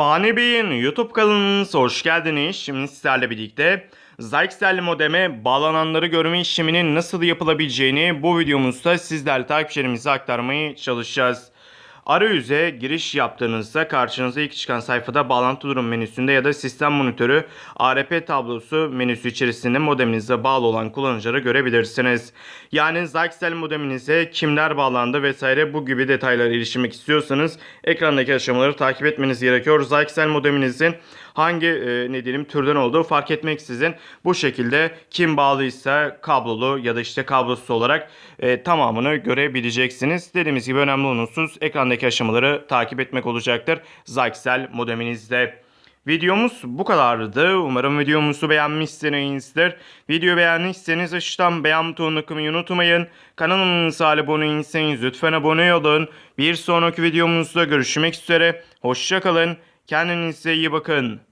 Fani Bey'in YouTube kanalınıza hoş geldiniz. Şimdi sizlerle birlikte Zyxel modeme bağlananları görme işleminin nasıl yapılabileceğini bu videomuzda sizlerle takipçilerimize aktarmaya çalışacağız. Arayüze giriş yaptığınızda karşınıza ilk çıkan sayfada bağlantı durum menüsünde ya da sistem monitörü ARP tablosu menüsü içerisinde modeminize bağlı olan kullanıcıları görebilirsiniz. Yani Zyxel modeminize kimler bağlandı vesaire bu gibi detaylara erişmek istiyorsanız ekrandaki aşamaları takip etmeniz gerekiyor. Zyxel modeminizin hangi e, ne diyelim türden olduğu fark etmeksizin bu şekilde kim bağlıysa kablolu ya da işte kablosuz olarak e, tamamını görebileceksiniz. Dediğimiz gibi önemli husus ekrandaki aşamaları takip etmek olacaktır. Zyxel modeminizde. Videomuz bu kadardı. Umarım videomuzu beğenmişsinizdir. Videoyu beğendiyseniz aşağıdan beğen butonuna tıklamayı unutmayın. Kanalımıza abone değilseniz lütfen abone olun. Bir sonraki videomuzda görüşmek üzere. Hoşçakalın. Kendinize iyi bakın.